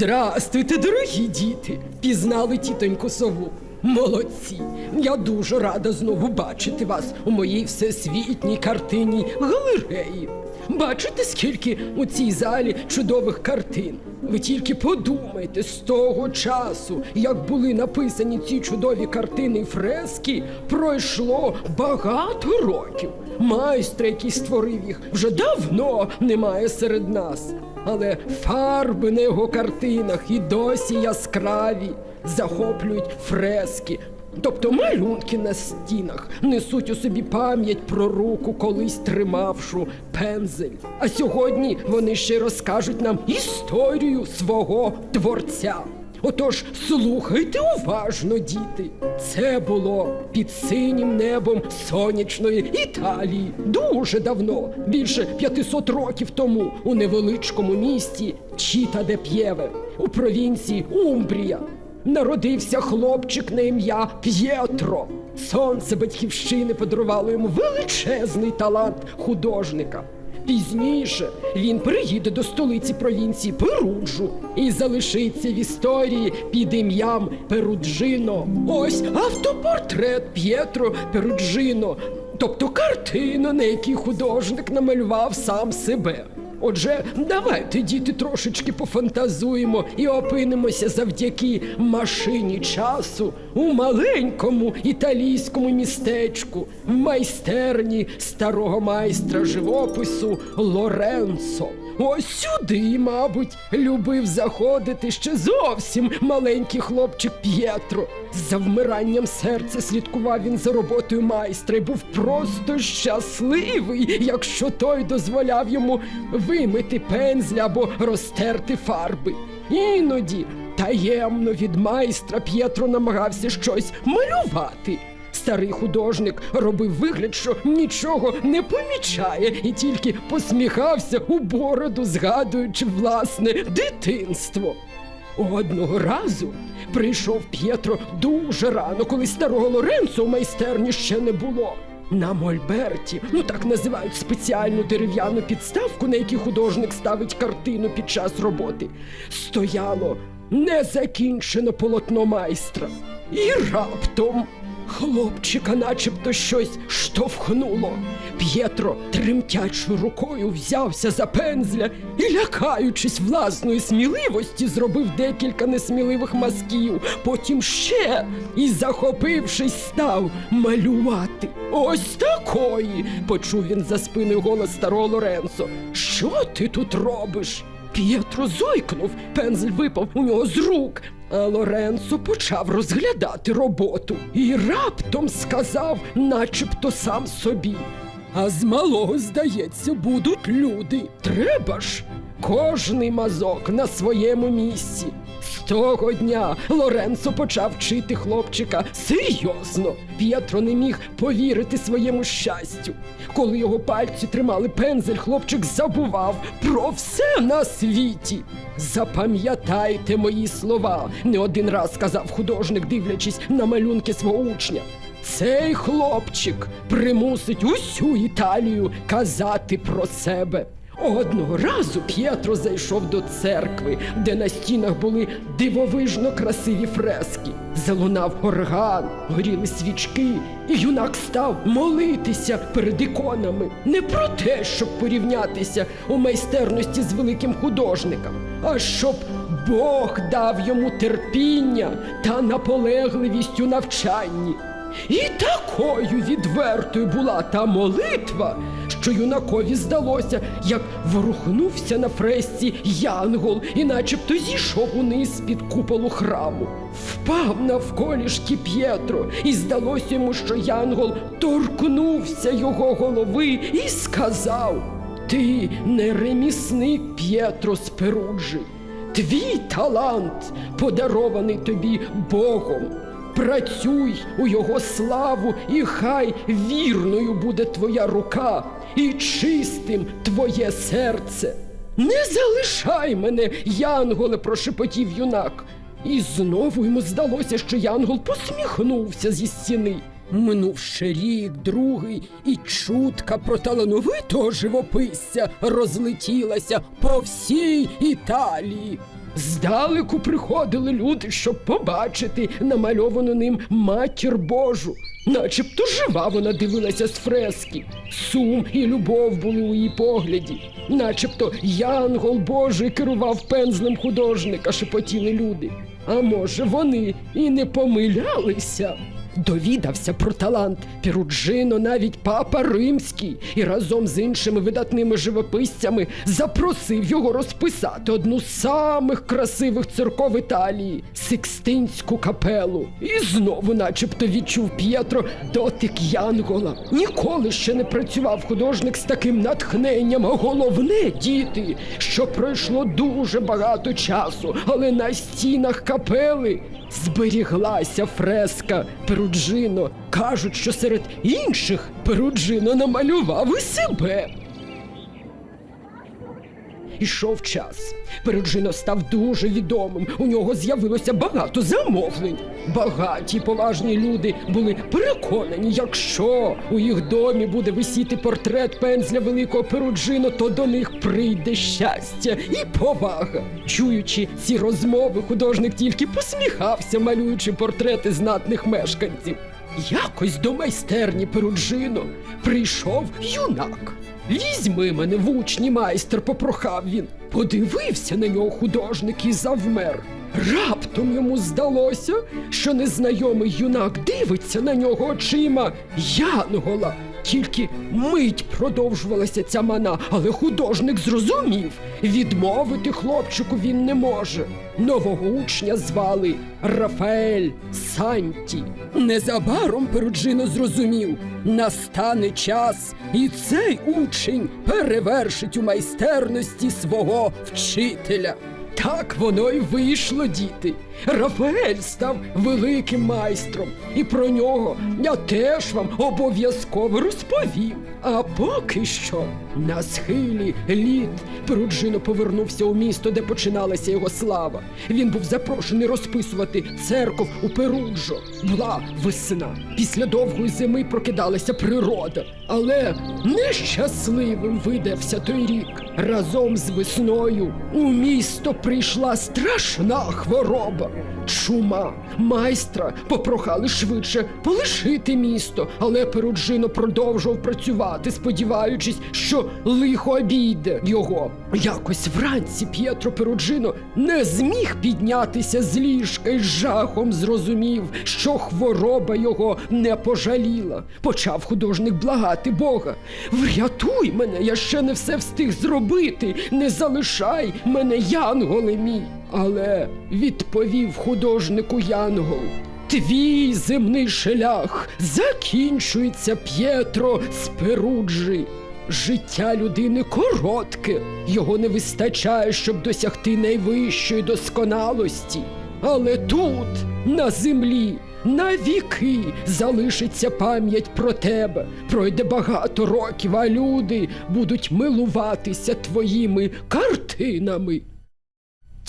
Здрастуйте, дорогі діти! Пізнали тітоньку сову. Молодці! Я дуже рада знову бачити вас у моїй всесвітній картині галереї. Бачите, скільки у цій залі чудових картин? Ви тільки подумайте, з того часу, як були написані ці чудові картини фрески, пройшло багато років. Майстра, який створив їх, вже давно немає серед нас. Але фарби на його картинах і досі яскраві, захоплюють фрески. Тобто малюнки на стінах несуть у собі пам'ять про руку, колись тримавшу пензель. А сьогодні вони ще розкажуть нам історію свого творця. Отож, слухайте уважно, діти. Це було під синім небом сонячної Італії дуже давно, більше 500 років тому, у невеличкому місті Чіта де П'єве, у провінції Умбрія. Народився хлопчик на ім'я П'єтро. Сонце батьківщини подарувало йому величезний талант художника. Пізніше він приїде до столиці провінції Перуджу і залишиться в історії під ім'ям Перуджино. Ось автопортрет П'єтро Перуджино, тобто картина, на якій художник намалював сам себе. Отже, давайте, діти, трошечки пофантазуємо і опинимося завдяки машині часу у маленькому італійському містечку, в майстерні старого майстра живопису Лоренцо. Ось сюди, мабуть, любив заходити ще зовсім маленький хлопчик П'єтро. З завмиранням серця слідкував він за роботою майстра і був просто щасливий, якщо той дозволяв йому вимити пензля або розтерти фарби. Іноді таємно від майстра П'єтро намагався щось малювати. Старий художник робив вигляд, що нічого не помічає, і тільки посміхався у бороду, згадуючи власне дитинство. Одного разу прийшов П'єтро дуже рано, коли старого Лоренцо в майстерні ще не було. На Мольберті, ну так називають спеціальну дерев'яну підставку, на якій художник ставить картину під час роботи, стояло незакінчене полотно майстра. І раптом хлопчика начебто щось штовхнуло. П'єтро тремтячою рукою взявся за пензля і, лякаючись власної сміливості, зробив декілька несміливих мазків, потім ще і, захопившись, став малювати. Ось такої. почув він за спиною голос старого Лоренцо. Що ти тут робиш? П'єтро зойкнув, пензель випав у нього з рук. А Лоренцо почав розглядати роботу і раптом сказав, начебто сам собі. А з малого, здається, будуть люди. Треба ж. Кожний мазок на своєму місці. З того дня Лоренцо почав вчити хлопчика серйозно. П'єтро не міг повірити своєму щастю. Коли його пальці тримали пензель, хлопчик забував про все на світі. Запам'ятайте мої слова, не один раз сказав художник, дивлячись на малюнки свого учня. Цей хлопчик примусить усю Італію казати про себе. Одного разу П'єтро зайшов до церкви, де на стінах були дивовижно красиві фрески. Залунав орган, горіли свічки, і юнак став молитися перед іконами. Не про те, щоб порівнятися у майстерності з великим художником, а щоб Бог дав йому терпіння та наполегливість у навчанні. І такою відвертою була та молитва, що юнакові здалося, як ворухнувся на фресці янгол і начебто зійшов униз під куполу храму. Впав навколішки П'єтро, і здалося йому, що янгол торкнувся його голови і сказав: Ти не ремісник П'єтро з Перуджі. Твій талант подарований тобі Богом. Працюй у його славу, і хай вірною буде твоя рука, і чистим твоє серце. Не залишай мене, Янголе, прошепотів юнак. І знову йому здалося, що Янгол посміхнувся зі стіни. Минув ще рік, другий, і чутка про талановитого живописця розлетілася по всій Італії. Здалеку приходили люди, щоб побачити намальовану ним матір Божу. Начебто жива вона дивилася з фрески. Сум і любов були у її погляді. Начебто янгол Божий керував пензлем художника, шепотіли люди. А може, вони і не помилялися. Довідався про талант Піруджино навіть папа римський і разом з іншими видатними живописцями запросив його розписати одну з самих красивих церков Італії Сикстинську капелу. І знову, начебто, відчув П'єтро дотик Янгола. Ніколи ще не працював художник з таким натхненням. А головне, діти, що пройшло дуже багато часу, але на стінах капели зберіглася фреска Перуджино. Кажуть, що серед інших Перуджино намалював і себе. Ішов час. Перуджино став дуже відомим. У нього з'явилося багато замовлень. Багаті поважні люди були переконані, якщо у їх домі буде висіти портрет пензля великого Перуджино, то до них прийде щастя і повага. Чуючи ці розмови, художник тільки посміхався, малюючи портрети знатних мешканців. Якось до майстерні Перуджино прийшов юнак. Візьми мене в учні, майстер, попрохав він. Подивився на нього художник і завмер. Раптом йому здалося, що незнайомий юнак дивиться на нього очима Янгола. Тільки мить продовжувалася ця мана, але художник зрозумів, відмовити хлопчику він не може. Нового учня звали Рафаель Санті. Незабаром Перуджино зрозумів, настане час, і цей учень перевершить у майстерності свого вчителя. Так воно й вийшло, діти. Рафаель став великим майстром, і про нього я теж вам обов'язково розповім. А поки що на схилі літ Перуджино повернувся у місто, де починалася його слава. Він був запрошений розписувати церков у Перуджо. Була весна. Після довгої зими прокидалася природа, але нещасливим видався той рік. Разом з весною у місто прийшла страшна хвороба. Чума майстра попрохали швидше полишити місто, але Перуджино продовжував працювати, сподіваючись, що лихо обійде його. Якось вранці П'єтро Перуджино не зміг піднятися з ліжка і жахом зрозумів, що хвороба його не пожаліла. Почав художник благати Бога. Врятуй мене, я ще не все встиг зробити. Не залишай мене, янголе мій. Але відповів художнику Янгол. Твій земний шлях закінчується П'єтро з Перуджі. Життя людини коротке, його не вистачає, щоб досягти найвищої досконалості. Але тут, на землі, на віки залишиться пам'ять про тебе. Пройде багато років, а люди будуть милуватися твоїми картинами.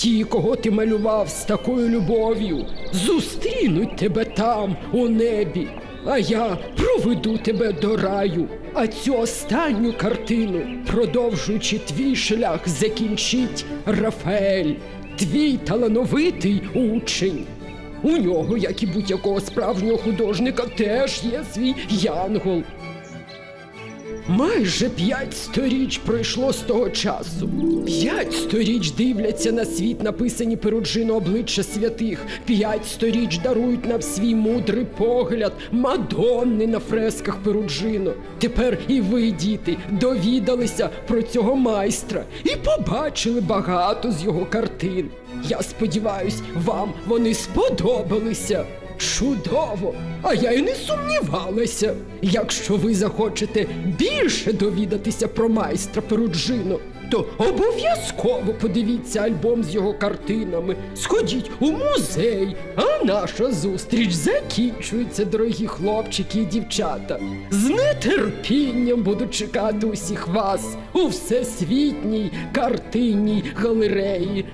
Ті, кого ти малював з такою любов'ю, зустрінуть тебе там, у небі, а я проведу тебе до раю. А цю останню картину, продовжуючи твій шлях, закінчить Рафаель, твій талановитий учень. У нього, як і будь-якого справжнього художника, теж є свій янгол. Майже п'ять сторіч пройшло з того часу. П'ять сторіч дивляться на світ, написані Перуджино обличчя святих. П'ять сторіч дарують нам свій мудрий погляд, мадонни на фресках Перуджино. Тепер і ви, діти, довідалися про цього майстра і побачили багато з його картин. Я сподіваюсь, вам вони сподобалися. Чудово! А я й не сумнівалася. Якщо ви захочете більше довідатися про майстра Перуджино, то обов'язково подивіться альбом з його картинами. Сходіть у музей, а наша зустріч закінчується, дорогі хлопчики і дівчата. З нетерпінням буду чекати усіх вас у всесвітній картинній галереї.